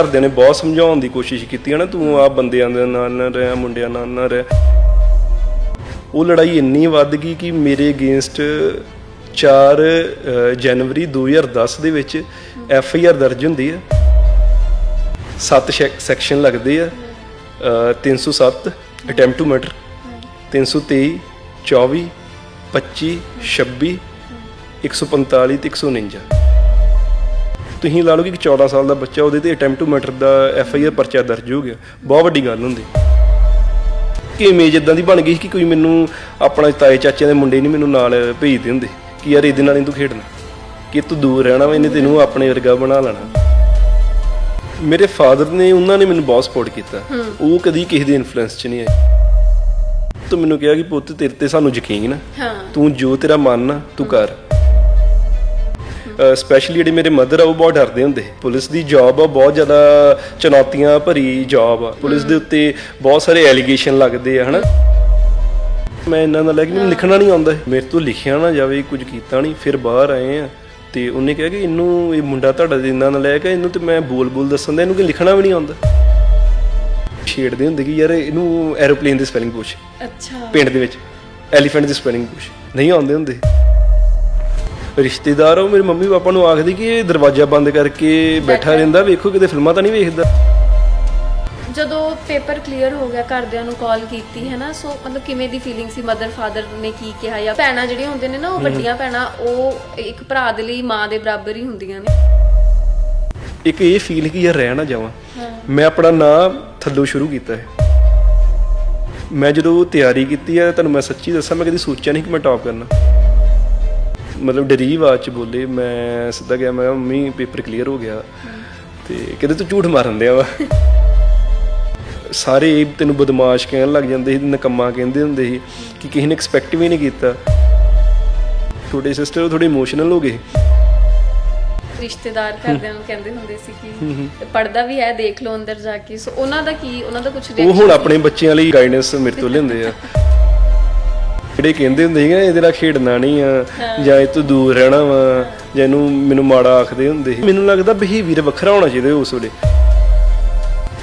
ਘਰਦਿਆਂ ਨੇ ਬਹੁਤ ਸਮਝਾਉਣ ਦੀ ਕੋਸ਼ਿਸ਼ ਕੀਤੀ ਹੈ ਨਾ ਤੂੰ ਆ ਬੰਦਿਆਂ ਦੇ ਨਾਲ ਨਾ ਰਹਿ ਮੁੰਡਿਆਂ ਨਾਲ ਨਾ ਰਹਿ। ਉਹ ਲੜਾਈ ਇੰਨੀ ਵੱਧ ਗਈ ਕਿ ਮੇਰੇ ਅਗੇਂਸਟ 4 ਅ, ਜਨਵਰੀ 2010 ਦੇ ਵਿੱਚ ਐਫ ਆਈ ਆਰ ਦਰਜ ਹੁੰਦੀ ਹੈ। ਸੱਤ ਸੈਕਸ਼ਨ ਲੱਗਦੇ ਆ ਅ, 307 ਅਟੈਂਪਟ ਟੂ ਮਰਡਰ 323 24 25 26 145 ਤੇ 149 ਤੁਸੀਂ ਲਾ ਲਓ ਕਿ ਇੱਕ 14 ਸਾਲ ਦਾ ਬੱਚਾ ਉਹਦੇ ਤੇ ਅਟੈਂਪਟ ਟੂ ਮਰਡਰ ਦਾ ਐਫ ਆਈ ਆਰ ਪਰਚਾ ਦਰਜ ਹੋ ਗਿਆ। ਬਹੁਤ ਵੱਡੀ ਗੱਲ ਹੁੰਦੀ। ਕਿ ਇਮੇਜ ਇਦਾਂ ਦੀ ਬਣ ਗਈ ਕਿ ਕੋਈ ਮੈਨੂੰ ਆਪਣਾ ਤਾਏ ਚਾਚਿਆਂ ਦੇ ਮੁੰਡੇ ਨਹੀਂ ਮੈਨੂੰ ਨਾਲ ਭੇਜਦੇ ਹੁੰਦੇ ਕਿ ਯਾਰ ਇਹਦੇ ਨਾਲ ਨਹੀਂ ਤੂੰ ਖੇਡਣਾ ਕਿ ਤੂੰ ਦੂਰ ਰਹਿਣਾ ਵਾ ਇਹਨੇ ਤੈਨੂੰ ਆਪਣੇ ਵਰਗਾ ਬਣਾ ਲੈਣਾ। ਮੇਰੇ ਫਾਦਰ ਨੇ ਉਹਨਾਂ ਨੇ ਮੈਨੂੰ ਬਹੁਤ ਸਪੋਰਟ ਕੀਤਾ। ਉਹ ਕਦੀ ਕਿਸੇ ਦੇ ਇਨਫਲੂਐਂਸ 'ਚ ਨਹੀਂ ਆਏ। ਤੂੰ ਮੈਨੂੰ ਕਿਹਾ ਕਿ ਪੁੱਤ ਤੇਰੇ ਤੇ ਸਾਨੂੰ ਯਕੀਨ ਆ। ਹਾਂ। ਤੂੰ ਜੋ ਤੇਰਾ ਮਨ ਆ ਤੂੰ ਕਰ। ਸਪੈਸ਼ਲੀ ਜਿਹੜੇ ਮੇਰੇ ਮਦਰ ਆ ਉਹ ਬਹੁਤ ਡਰਦੇ ਹੁੰਦੇ। ਪੁਲਿਸ ਦੀ ਜੌਬ ਆ ਬਹੁਤ ਜ਼ਿਆਦਾ ਚੁਣੌਤੀਆਂ ਭਰੀ ਜੌਬ ਆ। ਪੁਲਿਸ ਦੇ ਉੱਤੇ ਬਹੁਤ ਸਾਰੇ ਐਲੀਗੇਸ਼ਨ ਲੱਗਦੇ ਆ ਹਨਾ? ਮੈਂ ਇਹਨਾਂ ਦਾ ਲੈ ਕੇ ਮੈਨੂੰ ਲਿਖਣਾ ਨਹੀਂ ਆਉਂਦਾ। ਮੇਰੇ ਤੋਂ ਲਿਖਿਆ ਨਾ ਜਾਵੇ ਕੁਝ ਕੀਤਾ ਨਹੀਂ ਫਿਰ ਬਾਹਰ ਆਏ ਆ। ਤੇ ਉਹਨੇ ਕਿਹਾ ਕਿ ਇਹਨੂੰ ਇਹ ਮੁੰਡਾ ਤੁਹਾਡਾ ਜਿੰਨਾ ਨਾਲ ਲੈ ਕੇ ਇਹਨੂੰ ਤੇ ਮੈਂ ਬੋਲ ਬੋਲ ਦੱਸਣ ਦਾ ਇਹਨੂੰ ਕਿ ਲਿਖਣਾ ਵੀ ਨਹੀਂ ਆਉਂਦਾ। ਛੇੜਦੇ ਹੁੰਦੇ ਕਿ ਯਾਰ ਇਹਨੂੰ ਐਰੋਪਲੇਨ ਦੀ ਸਪੈਲਿੰਗ ਪੁੱਛ। ਅੱਛਾ। ਪਿੰਡ ਦੇ ਵਿੱਚ ਐਲੀਫੈਂਟ ਦੀ ਸਪੈਲਿੰਗ ਪੁੱਛ। ਨਹੀਂ ਆਉਂਦੇ ਹੁੰਦੇ। ਰਿਸ਼ਤੇਦਾਰ ਉਹ ਮੇਰੇ ਮੰਮੀ ਪਾਪਾ ਨੂੰ ਆਖਦੀ ਕਿ ਇਹ ਦਰਵਾਜ਼ਾ ਬੰਦ ਕਰਕੇ ਬੈਠਾ ਰਹਿੰਦਾ ਵੇਖੋ ਕਿਤੇ ਫਿਲਮਾਂ ਤਾਂ ਨਹੀਂ ਵੇਖਦਾ। ਜਦੋਂ ਪੇਪਰ ਕਲੀਅਰ ਹੋ ਗਿਆ ਘਰਦਿਆਂ ਨੂੰ ਕਾਲ ਕੀਤੀ ਹੈ ਨਾ ਸੋ ਮਤਲਬ ਕਿਵੇਂ ਦੀ ਫੀਲਿੰਗ ਸੀ? ਮਦਰ ਫਾਦਰ ਨੇ ਕੀ ਕਿਹਾ? ਜਾਂ ਭੈਣਾਂ ਜਿਹੜੀਆਂ ਹੁੰਦੀਆਂ ਨੇ ਨਾ ਉਹ ਵੱਡੀਆਂ ਭੈਣਾਂ ਉਹ ਇੱਕ ਭਰਾ ਦੇ ਲਈ ਮਾਂ ਦੇ ਬਰਾਬਰ ਹੀ ਹੁੰਦੀਆਂ ਨੇ। ਇੱਕ ਇਹ ਫੀਲ ਕਿ ਯਾਰ ਰਹਿ ਨਾ ਜਾਵਾਂ। ਮੈਂ ਆਪਣਾ ਨਾਂ ਥੱਲੋਂ ਸ਼ੁਰੂ ਕੀਤਾ ਹੈ। ਮੈਂ ਜਦੋਂ ਤਿਆਰੀ ਕੀਤੀ ਹੈ ਤੁਹਾਨੂੰ ਮੈਂ ਸੱਚੀ ਦੱਸਾਂ ਮੈਂ ਕਦੀ ਸੋਚਿਆ ਨਹੀਂ ਕਿ ਮੈਂ ਟੌਪ ਕਰਨਾ। ਮਤਲਬ ਡਰੀ ਆਵਾਜ਼ ਚ ਬੋਲੇ ਮੈਂ ਸਿੱਧਾ ਗਿਆ ਮੈਂ ਕਿਹਾ, ਮੰਮੀ ਪੇਪਰ ਕਲੀਅਰ ਹੋ ਗਿਆ। ਤੇ ਕਹਿੰਦੇ ਤੂੰ ਝੂਠ ਮਾਰਨ ਦਿਆ ਵਾ। ਸਾਰੇ ਤੈਨੂੰ ਬਦਮਾਸ਼ ਕਹਿਣ ਲੱਗ ਜਾਂਦੇ ਸੀ ਨਕੰਮਾ ਕਹਿੰਦੇ ਹੁੰਦੇ ਸੀ ਕਿ ਕਿਸੇ ਨੇ ਐਕਸਪੈਕਟ ਵੀ ਨਹੀਂ ਕੀਤਾ। ਤੁਹਾਡੇ ਸਿਸਟਰ ਥੋੜੇ ਇਮੋਸ਼ਨਲ ਹੋ ਗਏ? ਰਿਸ਼ਤੇਦਾਰ ਘਰਦਿਆਂ ਨੂੰ ਕਹਿੰਦੇ ਹੁੰਦੇ ਸੀ ਕਿ ਪੜਦਾ ਵੀ ਹੈ ਦੇਖ ਲਓ ਅੰਦਰ ਜਾ ਕੇ। ਸੋ ਉਹਨਾਂ ਦਾ ਕੀ ਉਹਨਾਂ ਦਾ ਕੁਝ ਉਹ ਹੁਣ ਆਪਣੇ ਬੱਚਿਆਂ ਲਈ ਗਾਈਡੈਂਸ ਮੇਰੇ ਤੋਂ ਲੈਂਦੇ ਆ। ਜਿਹੜੇ ਕਹਿੰਦੇ ਹੁੰਦੇ ਸੀਗੇ ਇਹਦੇ ਨਾਲ ਖੇਡਣਾ ਨਹੀਂ ਆ ਜਾਂ ਇਹ ਤੋਂ ਦੂਰ ਰਹਿਣਾ ਵਾ ਜਾਂ ਇਹਨੂੰ ਮੈਨੂੰ ਮਾੜਾ ਆਖਦੇ ਹੁੰਦੇ ਸੀ। ਮੈਨੂੰ ਲੱਗਦਾ ਬਿਹੇਵੀਅਰ ਵੱਖਰਾ ਹੋਣਾ ਚਾਹੀਦਾ ਉਸ ਵੇਲੇ।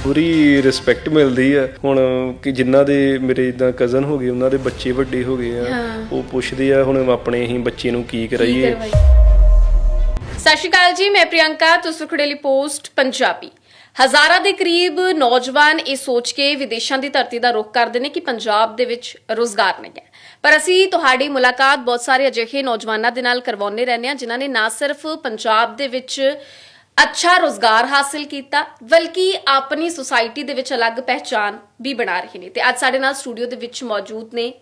ਪੂਰੀ ਰਿਸਪੈਕਟ ਮਿਲਦੀ ਆ। ਹੁਣ ਕਿ ਜਿਨ੍ਹਾਂ ਦੇ ਮੇਰੇ ਇਦਾਂ ਕਜ਼ਨ ਹੋ ਗਏ ਉਹਨਾਂ ਦੇ ਬੱਚੇ ਵੱਡੇ ਹੋ ਗਏ ਆ ਉਹ ਪੁੱਛਦੇ ਆ ਹੁਣ ਆਪਣੇ ਹੀ ਬੱਚੇ ਨੂੰ ਕੀ ਕਰਾਈਏ? ਸਤਿ ਸ਼੍ਰੀ ਅਕਾਲ ਜੀ ਮੈਂ ਪ੍ਰਿਯੰਕਾ ਤੁਸੀਂ ਪੋਸਟ ਪੰਜਾਬੀ। ਹਜ਼ਾਰਾਂ ਦੇ ਕਰੀਬ ਨੌਜਵਾਨ ਇਹ ਸੋਚ ਕੇ ਵਿਦੇਸ਼ਾਂ ਦੀ ਧਰਤੀ ਦਾ ਰੁਖ ਕਰਦੇ ਨੇ ਕਿ ਪੰਜਾਬ ਦੇ ਵਿੱਚ ਰੋਜ਼ਗਾਰ ਨਹੀਂ ਹੈ। ਪਰ ਅਸੀਂ ਤੁਹਾਡੀ ਮੁਲਾਕਾਤ ਬਹੁਤ ਸਾਰੇ ਅਜਿਹੇ ਨੌਜਵਾਨਾਂ ਦੇ ਨਾਲ ਕਰਵਾਉਂਦੇ ਰਹਿੰਦੇ ਹਾਂ, ਜਿਨ੍ਹਾਂ ਨੇ ਨਾ ਸਿਰਫ ਪੰਜਾਬ ਦੇ ਵਿੱਚ ਅੱਛਾ ਰੋਜ਼ਗਾਰ ਹਾਸਲ ਕੀਤਾ, ਬਲਕਿ ਆਪਣੀ ਸੁਸਾਇਟੀ ਦੇ ਵਿੱਚ ਅਲੱਗ ਪਹਿਚਾਨ ਵੀ ਬਣਾ ਰਹੇ ਨੇ। ਤੇ ਅੱਜ ਸਾਡੇ ਨਾਲ ਸਟੂਡੀਓ ਦੇ ਵਿੱਚ ਮੌਜੂਦ ਨੇ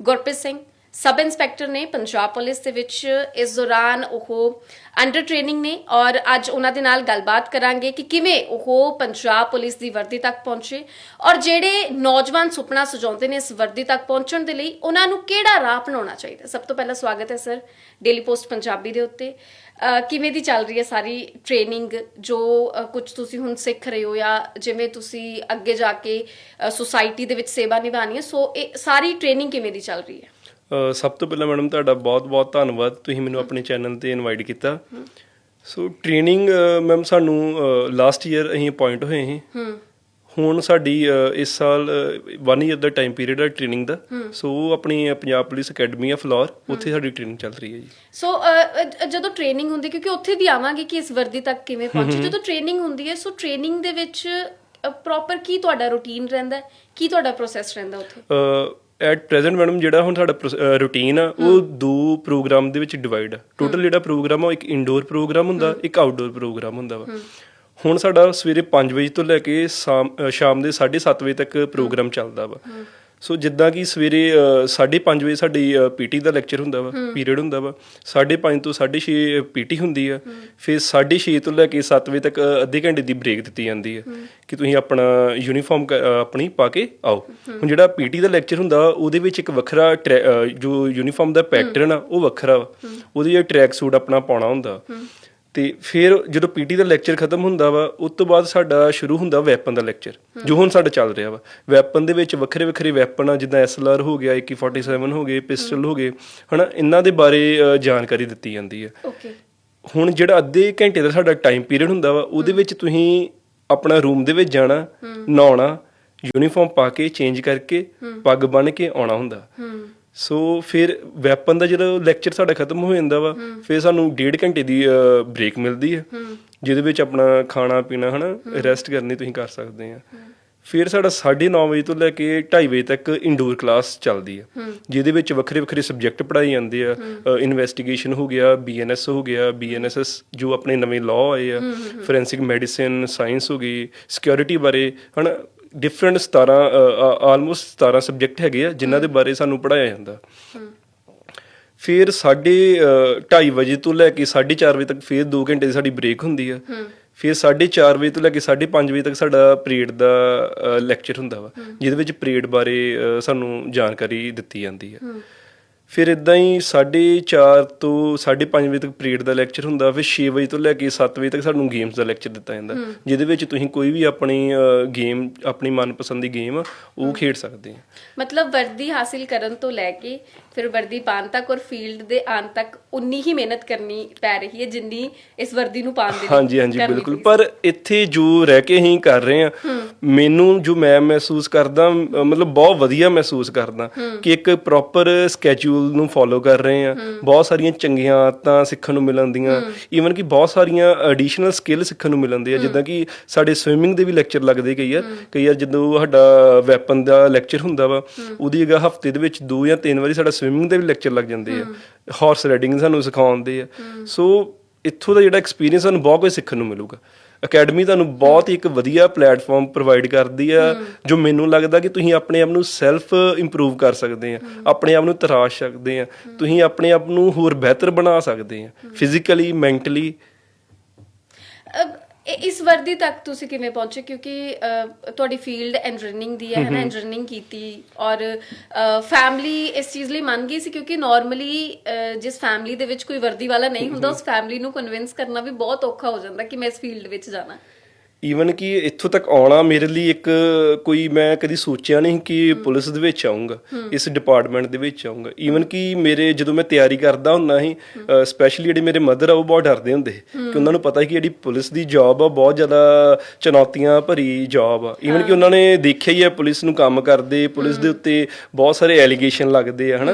ਗੁਰਪ੍ਰੀਤ ਸਿੰਘ। ਸਬ ਇੰਸਪੈਕਟਰ ਨੇ ਪੰਜਾਬ ਪੁਲਿਸ ਦੇ ਵਿੱਚ ਇਸ ਦੌਰਾਨ ਉਹ ਅੰਡਰ ਟ੍ਰੇਨਿੰਗ ਨੇ ਔਰ ਅੱਜ ਉਹਨਾਂ ਦੇ ਨਾਲ ਗੱਲਬਾਤ ਕਰਾਂਗੇ ਕਿ ਕਿਵੇਂ ਉਹ ਪੰਜਾਬ ਪੁਲਿਸ ਦੀ ਵਰਦੀ ਤੱਕ ਪਹੁੰਚੇ ਔਰ ਜਿਹੜੇ ਨੌਜਵਾਨ ਸੁਪਨਾ ਸਜਾਉਂਦੇ ਨੇ ਇਸ ਵਰਦੀ ਤੱਕ ਪਹੁੰਚਣ ਦੇ ਲਈ ਉਹਨਾਂ ਨੂੰ ਕਿਹੜਾ ਰਾਹ ਅਪਣਾਉਣਾ ਚਾਹੀਦਾ? ਸਭ ਤੋਂ ਪਹਿਲਾਂ ਸਵਾਗਤ ਹੈ ਸਰ ਡੇਲੀ ਪੋਸਟ ਪੰਜਾਬੀ ਦੇ ਉੱਤੇ। ਕਿਵੇਂ ਦੀ ਚੱਲ ਰਹੀ ਹੈ ਸਾਰੀ ਟ੍ਰੇਨਿੰਗ ਜੋ ਅਹ ਕੁਝ ਤੁਸੀਂ ਹੁਣ ਸਿੱਖ ਰਹੇ ਹੋ ਜਾਂ ਜਿਵੇਂ ਤੁਸੀਂ ਅੱਗੇ ਜਾ ਕੇ ਸੁਸਾਇਟੀ ਦੇ ਵਿੱਚ ਸੇਵਾ ਨਿਭਾਣੀ ਹੈ, ਸੋ ਇਹ ਸਾਰੀ ਟ੍ਰੇਨਿੰਗ ਕਿਵੇਂ ਦੀ ਚੱਲ ਰਹੀ ਹੈ? ਸਭ ਤੋਂ ਪਹਿਲਾਂ ਮੈਡਮ ਤੁਹਾਡਾ ਬਹੁਤ-ਬਹੁਤ ਧੰਨਵਾਦ ਤੁਸੀਂ ਮੈਨੂੰ ਆਪਣੇ ਚੈਨਲ ਤੇ ਇਨਵਾਈਟ ਕੀਤਾ। ਸੋ ਟ੍ਰੇਨਿੰਗ ਮੈਮ ਸਾਨੂੰ ਲਾਸਟ ਈਅਰ ਅਸੀਂ ਅਪਾਇੰਟ ਹੋਏ ਸੀ। ਹੁਣ ਸਾਡੀ ਇਸ ਸਾਲ 1 ਈਅਰ ਦਾ ਟਾਈਮ ਪੀਰੀਅਡ ਹੈ ਟ੍ਰੇਨਿੰਗ ਦਾ। ਸੋ ਆਪਣੀ ਪੰਜਾਬ ਪੁਲਿਸ ਅਕੈਡਮੀ ਆ ਫਲੋਰ ਉੱਥੇ ਸਾਡੀ ਟ੍ਰੇਨਿੰਗ ਚੱਲ ਰਹੀ ਹੈ ਜੀ। ਸੋ ਜਦੋਂ ਟ੍ਰੇਨਿੰਗ ਹੁੰਦੀ ਕਿਉਂਕਿ ਉੱਥੇ ਵੀ ਆਵਾਂਗੇ ਕਿ ਇਸ ਵਰਦੀ ਤੱਕ ਕਿਵੇਂ ਪਹੁੰਚੇ। ਜਦੋਂ ਟ੍ਰੇਨਿੰਗ ਹੁੰਦੀ ਹੈ ਸੋ ਟ੍ਰੇਨਿੰਗ ਦੇ ਵਿੱਚ ਪ੍ਰੋਪਰ ਕੀ ਤੁਹਾਡਾ ਰੁਟੀਨ ਰਹਿੰਦਾ ਕੀ ਤੁਹਾਡਾ ਪ੍ਰੋਸੈਸ ਰਹਿੰਦਾ ਉੱਥੇ? ਐਟ ਪ੍ਰੈਜ਼ੈਂਟ ਮੈਡਮ ਜਿਹੜਾ ਹੁਣ ਸਾਡਾ ਰੂਟੀਨ ਆ ਉਹ ਦੋ ਪ੍ਰੋਗਰਾਮ ਦੇ ਵਿੱਚ ਡਿਵਾਈਡ ਆ। ਟੋਟਲ ਜਿਹੜਾ ਪ੍ਰੋਗਰਾਮ ਆ ਇੱਕ ਇਨਡੋਰ ਪ੍ਰੋਗਰਾਮ ਹੁੰਦਾ ਇੱਕ ਆਊਟਡੋਰ ਪ੍ਰੋਗਰਾਮ ਹੁੰਦਾ ਵਾ। ਹੁਣ ਸਾਡਾ ਸਵੇਰੇ 5 ਵਜੇ ਤੋਂ ਲੈ ਕੇ ਸ਼ਾਮ ਦੇ 7:30 ਵਜੇ ਤੱਕ ਪ੍ਰੋਗਰਾਮ ਚੱਲਦਾ ਵਾ। ਸੋ ਜਿੱਦਾਂ ਕਿ ਸਵੇਰੇ 5:30 ਵਜੇ ਸਾਡੀ ਪੀਟੀ ਦਾ ਲੈਕਚਰ ਹੁੰਦਾ ਵਾ ਪੀਰੀਅਡ ਹੁੰਦਾ ਵਾ 5:30 ਤੋਂ 6:30 ਪੀਟੀ ਹੁੰਦੀ ਆ। ਫਿਰ 6:30 ਤੋਂ ਲੈ ਕੇ 7 ਵਜੇ ਤੱਕ ਅੱਧੇ ਘੰਟੇ ਦੀ ਬ੍ਰੇਕ ਦਿੱਤੀ ਜਾਂਦੀ ਹੈ। ਕਿ ਤੁਸੀਂ ਆਪਣਾ ਯੂਨੀਫਾਰਮ ਆਪਣੀ ਪਾ ਕੇ ਆਓ। ਹੁਣ ਜਿਹੜਾ ਪੀਟੀ ਦਾ ਲੈਕਚਰ ਹੁੰਦਾ ਉਹਦੇ ਵਿੱਚ ਇੱਕ ਵੱਖਰਾ ਜੋ ਯੂਨੀਫਾਰਮ ਦਾ ਪੈਟਰਨ ਆ ਉਹ ਵੱਖਰਾ ਵਾ। ਉਹਦੇ ਜਿਹੜਾ ਟਰੈਕ ਸੂਟ ਆਪਣਾ ਪਾਉਣਾ ਹੁੰਦਾ। ਤੇ ਫਿਰ ਜਦੋਂ ਪੀਟੀ ਦਾ ਲੈਕਚਰ ਖਤਮ ਹੁੰਦਾ ਵਾ ਉਸ ਤੋਂ ਬਾਅਦ ਸਾਡਾ ਸ਼ੁਰੂ ਹੁੰਦਾ ਵੈਪਨ ਦਾ ਲੈਕਚਰ ਜੋ ਹੁਣ ਸਾਡਾ ਚੱਲ ਰਿਹਾ ਵਾ। ਵੈਪਨ ਦੇ ਵਿੱਚ ਵੱਖਰੇ ਵੱਖਰੇ ਵੈਪਨ ਆ ਜਿੱਦਾਂ ਐਸਐਲਆਰ ਹੋ ਗਿਆ AK47 ਹੋ ਗਏ ਪਿਸਟਲ ਹੋ ਗਏ ਹਨਾ ਇਹਨਾਂ ਦੇ ਬਾਰੇ ਜਾਣਕਾਰੀ ਦਿੱਤੀ ਜਾਂਦੀ ਹੈ ਓਕੇ। ਹੁਣ ਜਿਹੜਾ ਅੱਧੇ ਘੰਟੇ ਦਾ ਸਾਡਾ ਟਾਈਮ ਪੀਰੀਅਡ ਹੁੰਦਾ ਵਾ ਉਹਦੇ ਵਿੱਚ ਤੁਸੀਂ ਆਪਣਾ ਰੂਮ ਦੇ ਵਿੱਚ ਜਾਣਾ ਨਹਾਉਣਾ ਯੂਨੀਫਾਰਮ ਪਾ ਕੇ ਚੇਂਜ ਕਰਕੇ ਪੱਗ ਬੰਨ ਕੇ ਆਉਣਾ ਹੁੰਦਾ। ਸੋ ਫਿਰ ਵੈਪਨ ਦਾ ਜਦੋਂ ਲੈਕਚਰ ਸਾਡਾ ਖਤਮ ਹੋ ਜਾਂਦਾ ਵਾ ਫਿਰ ਸਾਨੂੰ ਡੇਢ ਘੰਟੇ ਦੀ ਬ੍ਰੇਕ ਮਿਲਦੀ ਹੈ। ਜਿਹਦੇ ਵਿੱਚ ਆਪਣਾ ਖਾਣਾ ਪੀਣਾ ਹਨਾ ਰੈਸਟ ਕਰਨੀ ਤੁਸੀਂ ਕਰ ਸਕਦੇ ਆ। ਫਿਰ ਸਾਡਾ 9:30 ਵਜੇ ਤੋਂ ਲੈ ਕੇ 2:30 ਵਜੇ ਤੱਕ ਇੰਡੋਰ ਕਲਾਸ ਚੱਲਦੀ ਹੈ। ਜਿਹਦੇ ਵਿੱਚ ਵੱਖਰੇ ਵੱਖਰੇ ਸਬਜੈਕਟ ਪੜ੍ਹਾਏ ਜਾਂਦੇ ਆ। ਇਨਵੈਸਟੀਗੇਸ਼ਨ ਹੋ ਗਿਆ ਬੀਐਨਐਸ ਹੋ ਗਿਆ ਬੀਐਨਐਸਐਸ ਜੋ ਆਪਣੇ ਨਵੇਂ ਲਾਅ ਆਏ ਆ। ਫੋਰੈਂਸਿਕ ਮੈਡੀਸਿਨ ਸਾਇੰਸ ਹੋ ਗਈ ਸਿਕਿਉਰਿਟੀ ਬਾਰੇ ਹਨਾ ਡਿਫਰੈਂਟ 17 ਆਲਮੋਸਟ 17 ਸਬਜੈਕਟ ਹੈਗੇ ਆ ਜਿਨ੍ਹਾਂ ਦੇ ਬਾਰੇ ਸਾਨੂੰ ਪੜਾਇਆ ਜਾਂਦਾ। ਫਿਰ ਸਾਢੇ 2:30 ਵਜੇ ਤੋਂ ਲੈ ਕੇ 4:30 ਵਜੇ ਤੱਕ ਫਿਰ 2 ਘੰਟੇ ਦੀ ਸਾਡੀ ਬ੍ਰੇਕ ਹੁੰਦੀ ਆ। ਫਿਰ 4:30 ਵਜੇ ਤੋਂ ਲੈ ਕੇ 5:30 ਵਜੇ ਤੱਕ ਸਾਡਾ ਪਰੇਡ ਦਾ ਲੈਕਚਰ ਹੁੰਦਾ ਵਾ ਜਿਹਦੇ ਵਿੱਚ ਪਰੇਡ ਬਾਰੇ ਸਾਨੂੰ ਜਾਣਕਾਰੀ ਦਿੱਤੀ ਜਾਂਦੀ ਹੈ ਫਿਰ ਇਦਾਂ ਹੀ 4:30 ਤੋਂ 5:30 ਵਜੇ ਤੱਕ ਪਰੇਡ ਦਾ ਲੈਕਚਰ ਹੁੰਦਾ ਫਿਰ 6 ਵਜੇ ਤੋਂ ਲੈ ਕੇ 7 ਵਜੇ ਤੱਕ ਸਾਨੂੰ ਗੇਮਸ ਦਾ ਲੈਕਚਰ ਦਿੱਤਾ ਜਾਂਦਾ। ਜਿਹਦੇ ਵਿੱਚ ਤੁਸੀਂ ਕੋਈ ਵੀ ਆਪਣੀ ਗੇਮ ਆਪਣੀ ਮਨਪਸੰਦ ਦੀ ਗੇਮ ਉਹ ਖੇਡ ਸਕਦੇ ਆ ਮਤਲਬ ਵਰਦੀ ਹਾਸਿਲ ਕਰਨ ਤੋਂ ਲੈ ਕੇ ਫਿਰ ਵਰਦੀ ਪਾਉਣ ਤੱਕ ਔਰ ਫੀਲਡ ਦੇ ਆਉਣ ਤੱਕ ਉਨੀ ਹੀ ਮਿਹਨਤ ਕਰਨੀ ਪੈ ਰਹੀ ਹੈ ਜਿੰਨੀ ਇਸ ਵਰਦੀ ਨੂੰ ਪਾਉਣ ਦੇ ਹਾਂਜੀ ਹਾਂਜੀ ਬਿਲਕੁਲ। ਪਰ ਇੱਥੇ ਜੋ ਰਹਿ ਕੇ ਅਸੀਂ ਕਰ ਰਹੇ ਆ ਮੈਨੂੰ ਜੋ ਮੈਂ ਮਹਿਸੂਸ ਕਰਦਾ ਮਤਲਬ ਬਹੁਤ ਵਧੀਆ ਮਹਿਸੂਸ ਕਰਦਾ ਕਿ ਇੱਕ ਪ੍ਰੋਪਰ ਸਕੇਜੂਲ ਨੂੰ ਫੋਲੋ ਕਰ ਰਹੇ ਆ ਬਹੁਤ ਸਾਰੀਆਂ ਚੰਗੀਆਂ ਆਦਤਾਂ ਸਿੱਖਣ ਨੂੰ ਮਿਲਣਦੀਆਂ। ਈਵਨ ਕਿ ਬਹੁਤ ਸਾਰੀਆਂ ਐਡੀਸ਼ਨਲ ਸਕਿੱਲ ਸਿੱਖਣ ਨੂੰ ਮਿਲਣਦੇ ਆ ਜਿੱਦਾਂ ਕਿ ਸਾਡੇ ਸਵਿਮਿੰਗ ਦੇ ਵੀ ਲੈਕਚਰ ਲੱਗਦੇ ਕਈ ਵਾਰ। ਕਈ ਵਾਰ ਜਦੋਂ ਸਾਡਾ ਵੈਪਨ ਦਾ ਲੈਕਚਰ ਹੁੰਦਾ ਵਾ ਉਹਦੀ ਅਗਾ ਹਫ਼ਤੇ ਦੇ ਵਿੱਚ ਦੋ ਜਾਂ ਤਿੰਨ ਵਾਰੀ ਸਾਡਾ ਸਵਿਮਿੰਗ ਦੇ ਵੀ ਲੈਕਚਰ ਲੱਗ ਜਾਂਦੇ ਆ। ਹਾਰਸ ਰਾਈਡਿੰਗ ਸਾਨੂੰ ਸਿਖਾਉਂਦੇ ਆ। ਸੋ ਇੱਥੋਂ ਦਾ ਜਿਹੜਾ ਐਕਸਪੀਰੀਅੰਸ ਸਾਨੂੰ ਬਹੁਤ ਕੁਝ ਸਿੱਖਣ ਨੂੰ ਮਿਲੂਗਾ। ਅਕੈਡਮੀ ਤੁਹਾਨੂੰ ਬਹੁਤ ਹੀ ਇੱਕ ਵਧੀਆ ਪਲੇਟਫਾਰਮ ਪ੍ਰੋਵਾਈਡ ਕਰਦੀ ਆ ਜੋ ਮੈਨੂੰ ਲੱਗਦਾ ਕਿ ਤੁਸੀਂ ਆਪਣੇ ਆਪ ਨੂੰ ਸੈਲਫ ਇੰਪਰੂਵ ਕਰ ਸਕਦੇ ਆ ਆਪਣੇ ਆਪ ਨੂੰ ਤਰਾਸ਼ ਸਕਦੇ ਆ ਤੁਸੀਂ ਆਪਣੇ ਆਪ ਨੂੰ ਹੋਰ ਬਿਹਤਰ ਬਣਾ ਸਕਦੇ ਆ ਫਿਜ਼ੀਕਲੀ ਮੈਂਟਲੀ ਇਸ ਵਰਦੀ ਤੱਕ ਤੁਸੀਂ ਕਿਵੇਂ ਪਹੁੰਚੇ? ਕਿਉਂਕਿ ਤੁਹਾਡੀ ਫੀਲਡ ਐਂਜੀਨੀਅਰਿੰਗ ਦੀ ਹੈ ਹੈ ਨਾ? ਐਂਜੀਨੀਅਰਿੰਗ ਕੀਤੀ ਔਰ ਫੈਮਿਲੀ ਇਸ ਚੀਜ਼ ਲਈ ਮੰਨ ਗਈ ਸੀ ਕਿਉਂਕਿ ਨਾਰਮਲੀ ਜਿਸ ਫੈਮਿਲੀ ਦੇ ਵਿੱਚ ਕੋਈ ਵਰਦੀ ਵਾਲਾ ਨਹੀਂ ਹੁੰਦਾ ਉਸ ਫੈਮਿਲੀ ਨੂੰ ਕਨਵਿੰਸ ਕਰਨਾ ਵੀ ਬਹੁਤ ਔਖਾ ਹੋ ਜਾਂਦਾ ਕਿ ਮੈਂ ਇਸ ਫੀਲਡ ਵਿੱਚ ਜਾਣਾ। ਈਵਨ ਕਿ ਇੱਥੋਂ ਤੱਕ ਆਉਣਾ ਮੇਰੇ ਲਈ ਇੱਕ ਕੋਈ ਮੈਂ ਕਦੀ ਸੋਚਿਆ ਨਹੀਂ ਕਿ ਪੁਲਿਸ ਦੇ ਵਿੱਚ ਆਉਂਗਾ ਇਸ ਡਿਪਾਰਟਮੈਂਟ ਦੇ ਵਿੱਚ ਆਉਂਗਾ ਈਵਨ ਕਿ ਮੇਰੇ ਜਦੋਂ ਮੈਂ ਤਿਆਰੀ ਕਰਦਾ ਹੁੰਦਾ ਸੀ ਸਪੈਸ਼ਲੀ ਜਿਹੜੇ ਮੇਰੇ ਮਦਰ ਆ ਉਹ ਬਹੁਤ ਡਰਦੇ ਹੁੰਦੇ ਕਿ ਉਹਨਾਂ ਨੂੰ ਪਤਾ ਕਿ ਜਿਹੜੀ ਪੁਲਿਸ ਦੀ ਜੌਬ ਆ ਬਹੁਤ ਜ਼ਿਆਦਾ ਚੁਣੌਤੀਆਂ ਭਰੀ ਜੌਬ ਆ। ਈਵਨ ਕਿ ਉਹਨਾਂ ਨੇ ਦੇਖਿਆ ਹੀ ਹੈ ਪੁਲਿਸ ਨੂੰ ਕੰਮ ਕਰਦੇ ਪੁਲਿਸ ਦੇ ਉੱਤੇ ਬਹੁਤ ਸਾਰੇ ਐਲੀਗੇਸ਼ਨ ਲੱਗਦੇ ਆ ਹਨਾ?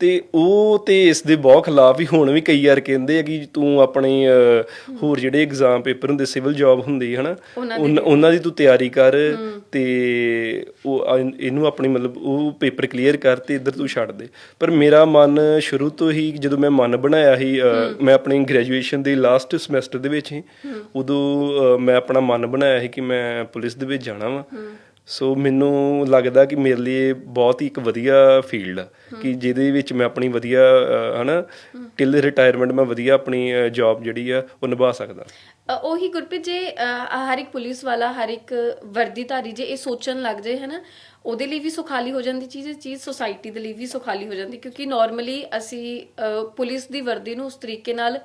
ਤੇ ਉਹ ਤੇ ਇਸ ਦੇ ਬਹੁਤ ਖਿਲਾਫ ਹੀ ਹੁਣ ਵੀ ਕਈ ਵਾਰ ਕਹਿੰਦੇ ਆ ਕਿ ਤੂੰ ਆਪਣੇ ਹੋਰ ਜਿਹੜੇ ਐਗਜ਼ਾਮ ਪੇਪਰ ਹੁੰਦੇ ਸਿਵਲ ਜੌਬ ਹੁੰਦੀ ਹੈ ਹਨਾ ਉਨ- ਉਹਨਾਂ ਦੀ ਤੂੰ ਤਿਆਰੀ ਕਰ ਤੇ ਉਹ ਇਹਨੂੰ ਆਪਣੀ ਮਤਲਬ ਉਹ ਪੇਪਰ ਕਲੀਅਰ ਕਰ ਤੇ ਇੱਧਰ ਤੂੰ ਛੱਡ ਦੇ। ਪਰ ਮੇਰਾ ਮਨ ਸ਼ੁਰੂ ਤੋਂ ਹੀ ਜਦੋਂ ਮੈਂ ਮਨ ਬਣਾਇਆ ਸੀ ਮੈਂ ਆਪਣੀ ਗ੍ਰੈਜੂਏਸ਼ਨ ਦੇ ਲਾਸਟ ਸਮੈਸਟਰ ਦੇ ਵਿੱਚ ਹੀ ਉਦੋਂ ਮੈਂ ਆਪਣਾ ਮਨ ਬਣਾਇਆ ਸੀ ਕਿ ਮੈਂ ਪੁਲਿਸ ਦੇ ਵਿੱਚ ਜਾਣਾ ਵਾ। ਸੋ ਮੈਨੂੰ ਲੱਗਦਾ ਕਿ ਮੇਰੇ ਲਈ ਬਹੁਤ ਹੀ ਇੱਕ ਵਧੀਆ ਫੀਲਡ ਆ ਕਿ ਜਿਹਦੇ ਵਿੱਚ ਮੈਂ ਆਪਣੀ ਵਧੀਆ ਅਹ, ਹਨਾ ਟਿਲ ਰਿਟਾਇਰਮੈਂਟ ਮੈਂ ਵਧੀਆ ਆਪਣੀ ਜੌਬ ਜਿਹੜੀ ਆ ਉਹ ਨਿਭਾ ਸਕਦਾ। ਉਹੀ ਗੁਰਪ੍ਰੀਤ ਜੇ ਹਰ ਇੱਕ ਪੁਲਿਸ ਵਾਲਾ ਹਰ ਇੱਕ ਵਰਦੀਧਾਰੀ ਜੇ ਇਹ ਸੋਚਣ ਲੱਗ ਜਾਏ ਹੈ ਨਾ ਉਹਦੇ ਲਈ ਵੀ ਸੁਖਾਲੀ ਹੋ ਜਾਂਦੀ ਚੀਜ਼ ਚੀਜ਼ ਸੋਸਾਇਟੀ ਦੇ ਲਈ ਵੀ ਸੁਖਾਲੀ ਹੋ ਜਾਂਦੀ ਕਿਉਂਕਿ ਨਾਰਮਲੀ ਅਸੀਂ ਪੁਲਿਸ ਦੀ ਵਰਦੀ ਨੂੰ ਉਸ ਤਰੀਕੇ ਨਾਲ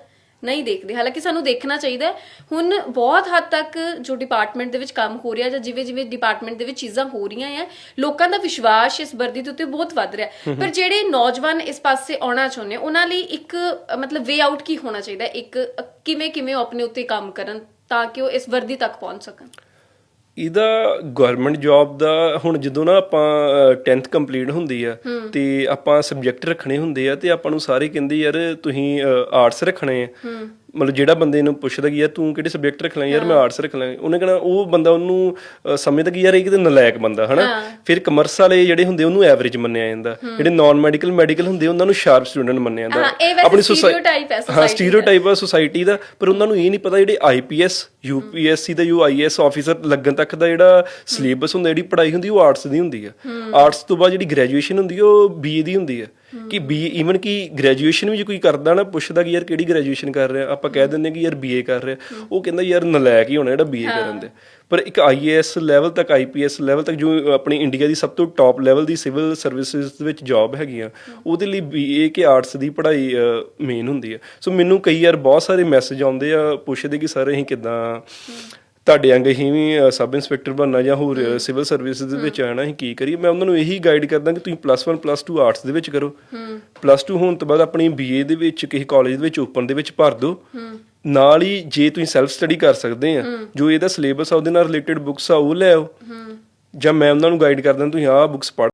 ਨਹੀਂ ਦੇਖਦੇ ਹਾਲਾਂਕਿ ਸਾਨੂੰ ਦੇਖਣਾ ਚਾਹੀਦਾ ਹੈ। ਹੁਣ ਬਹੁਤ ਹੱਦ ਤੱਕ ਜੋ ਡਿਪਾਰਟਮੈਂਟ ਦੇ ਵਿੱਚ ਕੰਮ ਹੋ ਰਿਹਾ ਜਾਂ ਜਿਵੇਂ ਜਿਵੇਂ ਡਿਪਾਰਟਮੈਂਟ ਦੇ ਵਿੱਚ ਚੀਜ਼ਾਂ ਹੋ ਰਹੀਆਂ ਆ ਲੋਕਾਂ ਦਾ ਵਿਸ਼ਵਾਸ ਇਸ ਵਰਦੀ ਦੇ ਉੱਤੇ ਬਹੁਤ ਵੱਧ ਰਿਹਾ ਹੈ। ਪਰ ਜਿਹੜੇ ਨੌਜਵਾਨ ਇਸ ਪਾਸੇ ਆਉਣਾ ਚਾਹੁੰਦੇ ਉਹਨਾਂ ਲਈ ਇੱਕ ਅ, ਮਤਲਬ ਵੇ ਆਊਟ ਕੀ ਹੋਣਾ ਚਾਹੀਦਾ ਹੈ? ਇੱਕ ਅ, ਕਿਵੇਂ ਕਿਵੇਂ ਉਹ ਆਪਣੇ ਉੱਤੇ ਕੰਮ ਕਰਨ ਤਾਂ ਕਿ ਉਹ ਇਸ ਵਰਦੀ ਤੱਕ ਪਹੁੰਚ ਸਕਣ ਇਹਦਾ ਗਵਰਨਮੈਂਟ ਜੌਬ ਦਾ ਹੁਣ ਜਦੋਂ ਨਾ ਆਪਾਂ 10th ਕੰਪਲੀਟ ਹੁੰਦੀ ਆ ਤੇ ਆਪਾਂ ਸਬਜੈਕਟ ਰੱਖਣੇ ਹੁੰਦੇ ਆ ਤੇ ਆਪਾਂ ਨੂੰ ਸਾਰੇ ਕਹਿੰਦੇ ਯਾਰ ਤੁਸੀਂ ਆਰਟਸ ਰੱਖਣੇ ਆ। ਮਤਲਬ ਜਿਹੜਾ ਬੰਦੇ ਨੂੰ ਪੁੱਛਦਾ ਕਿ ਯਾਰ ਤੂੰ ਕਿਹੜੇ ਸਬਜੈਕਟ ਰੱਖਣਾ ਯਾਰ ਮੈਂ ਆਰਟਸ ਰੱਖਣਾ ਉਹਨੇ ਕਹਣਾ ਉਹ ਬੰਦਾ ਉਹਨੂੰ ਸਮਝਦਾ ਕਿ ਯਾਰ ਇਹ ਕਿਤੇ ਨਲਾਇਕ ਬੰਦਾ ਹਨਾ? ਫਿਰ ਕਮਰਸ ਵਾਲੇ ਜਿਹੜੇ ਹੁੰਦੇ ਉਹਨੂੰ ਐਵਰੇਜ ਮੰਨਿਆ ਜਾਂਦਾ। ਜਿਹੜੇ ਨਾਨ ਮੈਡੀਕਲ ਮੈਡੀਕਲ ਹੁੰਦੇ ਉਹਨਾਂ ਨੂੰ ਸ਼ਾਰਪ ਸਟੂਡੈਂਟ ਮੰਨਿਆ ਹਾਂ, ਜਾਂਦਾ soci- stereotype ਹੈ ਹਾਂ। ਸਟੀਰੀਓਟਾਈਪ ਆ ਸੋਸਾਇਟੀ ਦਾ ਪਰ ਉਹਨਾਂ ਨੂੰ ਇਹ ਨਹੀਂ ਪਤਾ ਜਿਹੜੇ ਆਈਪੀਐਸ ਯੂਪੀਐਸਸੀ ਦਾ ਯੂ ਆਈਐਸ ਆਫੀਸਰ ਲੱਗਣ ਤੱਕ ਦਾ ਜਿਹੜਾ ਸਿਲੇਬਸ ਹੁੰਦਾ ਜਿਹੜੀ ਪੜ੍ਹਾਈ ਹੁੰਦੀ ਉਹ ਆਰਟਸ ਦੀ ਹੁੰਦੀ ਆ। ਆਰਟਸ ਤੋਂ ਬਾਅਦ ਜਿਹੜੀ ਗ੍ਰੈਜੂਏਸ਼ਨ ਹੁੰਦੀ ਉਹ ਬੀਏ ਦੀ ਹੁੰਦੀ ਆ। ਕਿ ਬੀ ਈਵਨ ਕਿ ਗ੍ਰੈਜੂਏਸ਼ਨ ਵੀ ਜੇ ਕੋਈ ਕਰਦਾ ਨਾ ਪੁੱਛਦਾ ਕਿ ਯਾਰ ਕਿਹੜੀ ਗ੍ਰੈਜੂਏਸ਼ਨ ਕਰ ਰਿਹਾ ਆਪਾਂ ਕਹਿ ਦਿੰਦੇ ਕਿ ਯਾਰ ਬੀਏ ਕਰ ਰਿਹਾ। ਉਹ ਕਹਿੰਦਾ ਯਾਰ ਨਲਾਇਕ ਹੀ ਹੋਣਾ ਜਿਹੜਾ ਬੀਏ ਕਰਨ ਦੇ। ਪਰ ਇੱਕ ਆਈਏਐਸ ਲੈਵਲ ਤੱਕ ਆਈਪੀਐਸ ਲੈਵਲ ਤੱਕ ਜੋ ਆਪਣੀ ਇੰਡੀਆ ਦੀ ਸਭ ਤੋਂ ਟੌਪ ਲੈਵਲ ਦੀ ਸਿਵਲ ਸਰਵਿਸਿਜ਼ ਦੇ ਵਿੱਚ ਜੌਬ ਹੈਗੀ ਆ ਉਹਦੇ ਲਈ ਬੀਏ ਕਿ ਆਰਟਸ ਦੀ ਪੜ੍ਹਾਈ ਮੇਨ ਹੁੰਦੀ ਆ ਸੋ ਮੈਨੂੰ ਕਈ ਵਾਰ ਬਹੁਤ ਸਾਰੇ ਮੈਸੇਜ ਆਉਂਦੇ ਆ ਪੁੱਛਦੇ ਕਿ ਸਰ ਅਸੀਂ ਕਿਦਾਂ ਤੁਹਾਡੇ ਵਾਂਗ ਹੀ ਵੀ ਸਬ ਇੰਸਪੈਕਟਰ ਬਣਨਾ ਜਾਂ ਹੋਰ ਸਿਵਲ ਸਰਵਿਸਿਜ਼ ਦੇ ਵਿੱਚ ਆਣਾ ਅਸੀਂ ਕੀ ਕਰੀਏ? ਮੈਂ ਉਹਨਾਂ ਨੂੰ ਇਹੀ ਗਾਈਡ ਕਰਦਾ ਕਿ ਤੁਸੀਂ ਪਲੱਸ 1 ਪਲੱਸ 2 ਆਰਟਸ ਦੇ ਵਿੱਚ ਕਰੋ। ਪਲੱਸ 2 ਹੋਣ ਤੋਂ ਬਾਅਦ ਆਪਣੀ ਬੀਏ ਦੇ ਵਿੱਚ ਕਿਸੇ ਕਾਲਜ ਦੇ ਵਿੱਚ ਓਪਨ ਦੇ ਵਿੱਚ ਭਰ ਦਿਓ। ਨਾਲ ਹੀ ਜੇ ਤੁਸੀਂ ਸੈਲਫ ਸਟੱਡੀ ਕਰ ਸਕਦੇ ਆ ਜੋ ਇਹਦਾ ਸਿਲੇਬਸ ਆ ਉਹਦੇ ਨਾਲ ਰਿਲੇਟਡ ਬੁੱਕਸ ਆ ਉਹ ਲੈ ਆਓ। ਜਾਂ ਮੈਂ ਉਹਨਾਂ ਨੂੰ ਗਾਈਡ ਕਰਦਾ ਤੁਸੀਂ ਆਹ ਬੁੱਕਸ ਪੜ੍ਹ